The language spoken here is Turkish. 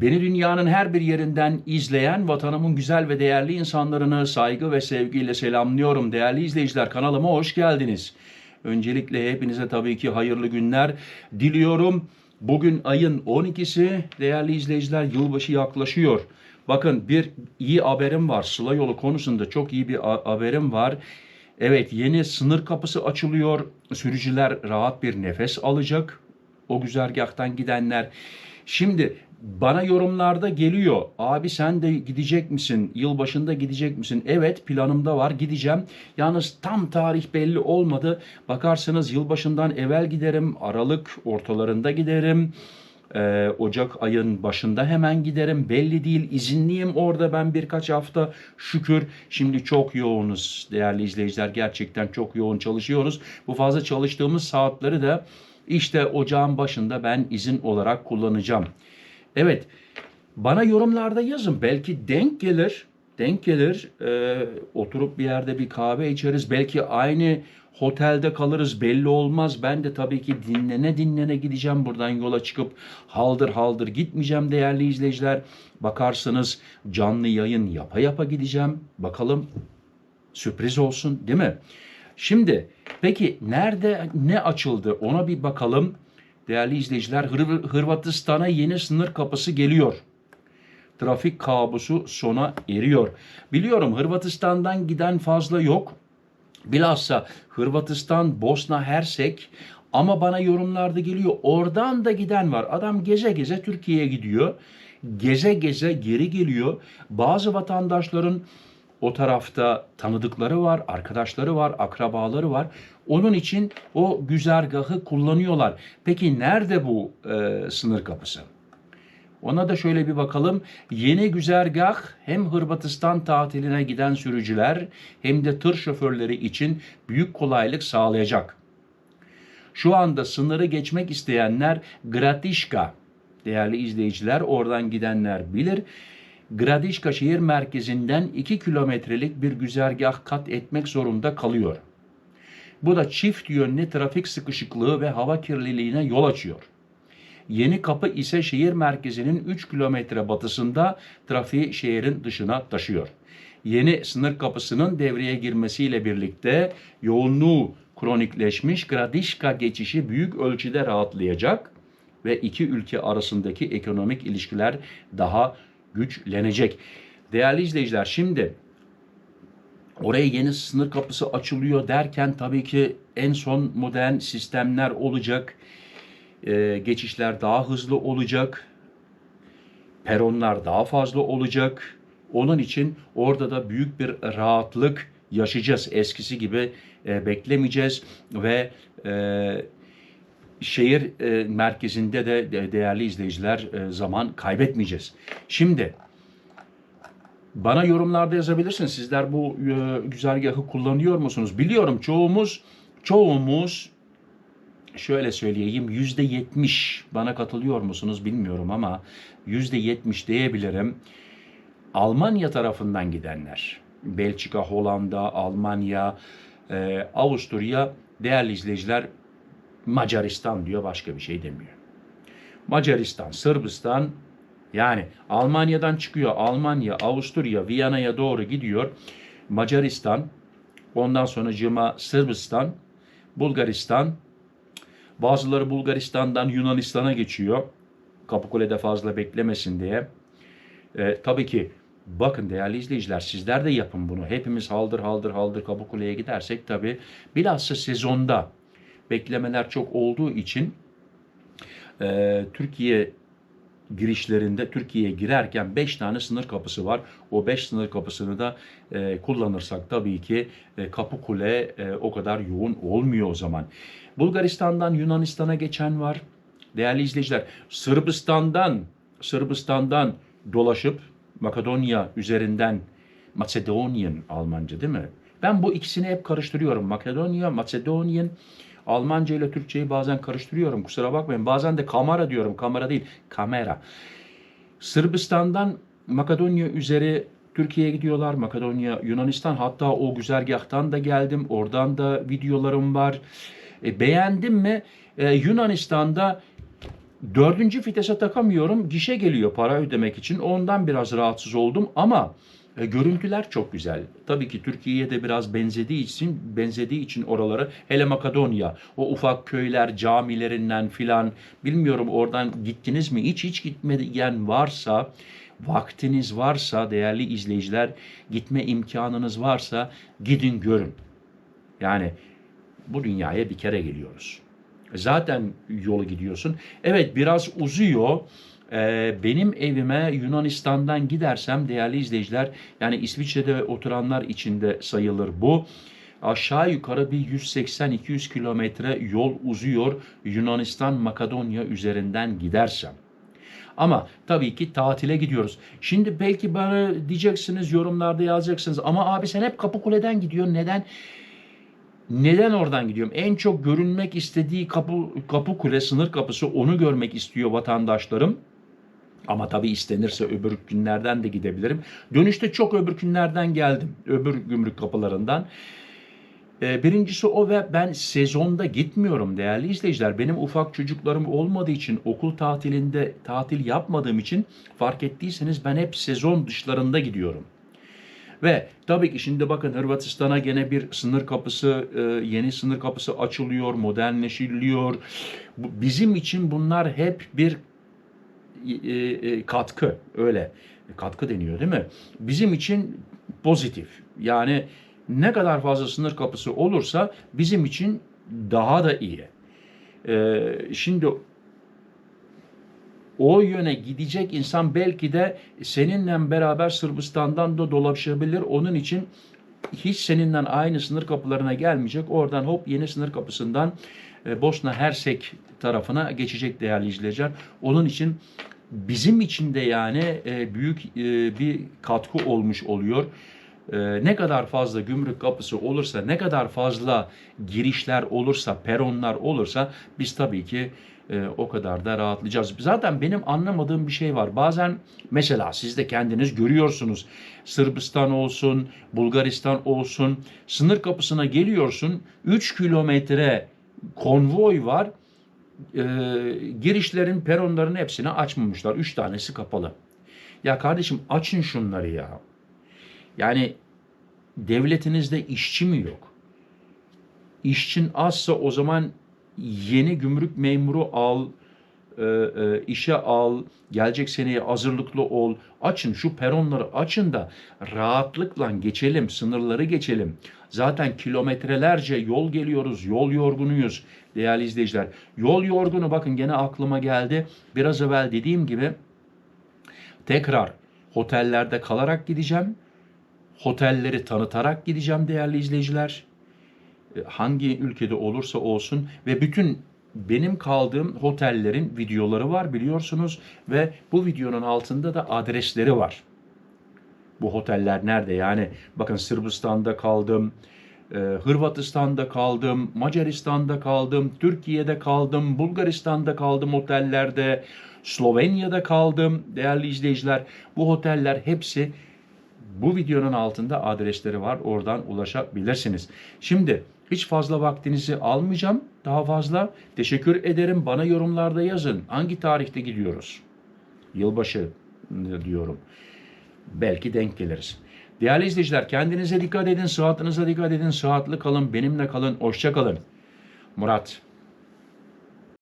Beni dünyanın her bir yerinden izleyen vatanımın güzel ve değerli insanlarını saygı ve sevgiyle selamlıyorum. Değerli izleyiciler kanalıma hoş geldiniz. Öncelikle hepinize tabii ki hayırlı günler diliyorum. Bugün ayın 12'si değerli izleyiciler yılbaşı yaklaşıyor. Bakın bir iyi haberim var. Sıla yolu konusunda çok iyi bir ha- haberim var. Evet yeni sınır kapısı açılıyor. Sürücüler rahat bir nefes alacak. O güzergahtan gidenler. Şimdi bana yorumlarda geliyor. Abi sen de gidecek misin? Yılbaşında gidecek misin? Evet planımda var gideceğim. Yalnız tam tarih belli olmadı. Bakarsanız yılbaşından evvel giderim. Aralık ortalarında giderim. Ee, Ocak ayın başında hemen giderim. Belli değil. izinliyim orada ben birkaç hafta. Şükür şimdi çok yoğunuz değerli izleyiciler. Gerçekten çok yoğun çalışıyoruz. Bu fazla çalıştığımız saatleri de işte ocağın başında ben izin olarak kullanacağım. Evet. Bana yorumlarda yazın. Belki denk gelir. Denk gelir. Ee, oturup bir yerde bir kahve içeriz. Belki aynı otelde kalırız. Belli olmaz. Ben de tabii ki dinlene dinlene gideceğim. Buradan yola çıkıp haldır haldır gitmeyeceğim değerli izleyiciler. Bakarsınız canlı yayın yapa yapa gideceğim. Bakalım sürpriz olsun değil mi? Şimdi peki nerede ne açıldı ona bir bakalım. Değerli izleyiciler Hır- Hırvatistan'a yeni sınır kapısı geliyor. Trafik kabusu sona eriyor. Biliyorum Hırvatistan'dan giden fazla yok. Bilhassa Hırvatistan, Bosna Hersek ama bana yorumlarda geliyor oradan da giden var. Adam geze geze Türkiye'ye gidiyor. Geze geze geri geliyor. Bazı vatandaşların o tarafta tanıdıkları var, arkadaşları var, akrabaları var. Onun için o güzergahı kullanıyorlar. Peki nerede bu e, sınır kapısı? Ona da şöyle bir bakalım. Yeni güzergah hem Hırvatistan tatiline giden sürücüler hem de tır şoförleri için büyük kolaylık sağlayacak. Şu anda sınırı geçmek isteyenler Gratişka, değerli izleyiciler oradan gidenler bilir. Gradişka şehir merkezinden 2 kilometrelik bir güzergah kat etmek zorunda kalıyor. Bu da çift yönlü trafik sıkışıklığı ve hava kirliliğine yol açıyor. Yeni kapı ise şehir merkezinin 3 kilometre batısında trafiği şehrin dışına taşıyor. Yeni sınır kapısının devreye girmesiyle birlikte yoğunluğu kronikleşmiş Gradişka geçişi büyük ölçüde rahatlayacak ve iki ülke arasındaki ekonomik ilişkiler daha güçlenecek. Değerli izleyiciler şimdi oraya yeni sınır kapısı açılıyor derken tabii ki en son modern sistemler olacak. Ee, geçişler daha hızlı olacak. Peronlar daha fazla olacak. Onun için orada da büyük bir rahatlık yaşayacağız. Eskisi gibi e, beklemeyeceğiz ve e, şehir e, merkezinde de de değerli izleyiciler e, zaman kaybetmeyeceğiz. Şimdi bana yorumlarda yazabilirsiniz. Sizler bu e, güzergahı kullanıyor musunuz? Biliyorum çoğumuz çoğumuz şöyle söyleyeyim yüzde yetmiş bana katılıyor musunuz bilmiyorum ama yüzde yetmiş diyebilirim. Almanya tarafından gidenler, Belçika, Hollanda, Almanya, e, Avusturya değerli izleyiciler Macaristan diyor başka bir şey demiyor. Macaristan, Sırbistan yani Almanya'dan çıkıyor. Almanya, Avusturya, Viyana'ya doğru gidiyor. Macaristan, ondan sonra cıma Sırbistan, Bulgaristan, bazıları Bulgaristan'dan Yunanistan'a geçiyor. Kapıkule'de fazla beklemesin diye. Ee, tabii ki bakın değerli izleyiciler sizler de yapın bunu. Hepimiz haldır haldır haldır Kapıkule'ye gidersek tabii bilhassa sezonda beklemeler çok olduğu için e, Türkiye girişlerinde Türkiye'ye girerken 5 tane sınır kapısı var. O 5 sınır kapısını da e, kullanırsak tabii ki e, Kapıkule e, o kadar yoğun olmuyor o zaman. Bulgaristan'dan Yunanistan'a geçen var. Değerli izleyiciler, Sırbistan'dan Sırbistan'dan dolaşıp Makedonya üzerinden Macedonian Almanca değil mi? Ben bu ikisini hep karıştırıyorum. Makedonya, Macedonian Almanca ile Türkçeyi bazen karıştırıyorum. Kusura bakmayın. Bazen de kamera diyorum. Kamera değil, kamera. Sırbistan'dan Makedonya üzeri Türkiye'ye gidiyorlar. Makedonya, Yunanistan hatta o güzergahtan da geldim. Oradan da videolarım var. E, beğendim mi? E, Yunanistan'da Dördüncü vitese takamıyorum. Gişe geliyor para ödemek için. Ondan biraz rahatsız oldum ama e, görüntüler çok güzel. Tabii ki Türkiye'ye de biraz benzediği için benzediği için oraları hele Makedonya o ufak köyler camilerinden filan bilmiyorum oradan gittiniz mi? Hiç hiç gitmeyen varsa vaktiniz varsa değerli izleyiciler gitme imkanınız varsa gidin görün. Yani bu dünyaya bir kere geliyoruz. Zaten yolu gidiyorsun. Evet biraz uzuyor. Ee, benim evime Yunanistan'dan gidersem değerli izleyiciler yani İsviçre'de oturanlar içinde sayılır bu. Aşağı yukarı bir 180-200 kilometre yol uzuyor Yunanistan Makedonya üzerinden gidersem. Ama tabii ki tatile gidiyoruz. Şimdi belki bana diyeceksiniz yorumlarda yazacaksınız ama abi sen hep Kapıkule'den gidiyor neden? Neden oradan gidiyorum? En çok görünmek istediği kapı, kapı kule, sınır kapısı onu görmek istiyor vatandaşlarım. Ama tabii istenirse öbür günlerden de gidebilirim. Dönüşte çok öbür günlerden geldim. Öbür gümrük kapılarından. Ee, Birincisi o ve ben sezonda gitmiyorum değerli izleyiciler. Benim ufak çocuklarım olmadığı için okul tatilinde tatil yapmadığım için fark ettiyseniz ben hep sezon dışlarında gidiyorum. Ve tabii ki şimdi bakın Hırvatistan'a gene bir sınır kapısı, e, yeni sınır kapısı açılıyor, modernleşiliyor. Bizim için bunlar hep bir e, e, katkı, öyle katkı deniyor değil mi? Bizim için pozitif. Yani ne kadar fazla sınır kapısı olursa bizim için daha da iyi. E, şimdi o yöne gidecek insan belki de seninle beraber Sırbistan'dan da dolaşabilir. Onun için hiç seninle aynı sınır kapılarına gelmeyecek. Oradan hop yeni sınır kapısından e, Bosna Hersek tarafına geçecek değerli izleyiciler. Onun için bizim için de yani e, büyük e, bir katkı olmuş oluyor. E, ne kadar fazla gümrük kapısı olursa, ne kadar fazla girişler olursa, peronlar olursa biz tabii ki e, o kadar da rahatlayacağız. Zaten benim anlamadığım bir şey var. Bazen mesela siz de kendiniz görüyorsunuz. Sırbistan olsun, Bulgaristan olsun sınır kapısına geliyorsun. 3 kilometre konvoy var. E, girişlerin, peronların hepsini açmamışlar. 3 tanesi kapalı. Ya kardeşim açın şunları ya. Yani devletinizde işçi mi yok? İşçin azsa o zaman yeni gümrük memuru al, e, e, işe al, gelecek seneye hazırlıklı ol. Açın şu peronları açın da rahatlıkla geçelim, sınırları geçelim. Zaten kilometrelerce yol geliyoruz, yol yorgunuyuz değerli izleyiciler. Yol yorgunu bakın gene aklıma geldi. Biraz evvel dediğim gibi tekrar otellerde kalarak gideceğim. Otelleri tanıtarak gideceğim değerli izleyiciler E, hangi ülkede olursa olsun ve bütün benim kaldığım otellerin videoları var biliyorsunuz ve bu videonun altında da adresleri var. Bu oteller nerede? Yani bakın Sırbistan'da kaldım, e, Hırvatistan'da kaldım, Macaristan'da kaldım, Türkiye'de kaldım, Bulgaristan'da kaldım otellerde, Slovenya'da kaldım değerli izleyiciler. Bu oteller hepsi bu videonun altında adresleri var. Oradan ulaşabilirsiniz. Şimdi hiç fazla vaktinizi almayacağım. Daha fazla teşekkür ederim. Bana yorumlarda yazın. Hangi tarihte gidiyoruz? Yılbaşı diyorum. Belki denk geliriz. Değerli izleyiciler kendinize dikkat edin. Sıhhatinize dikkat edin. Sıhhatli kalın. Benimle kalın. Hoşça kalın. Murat.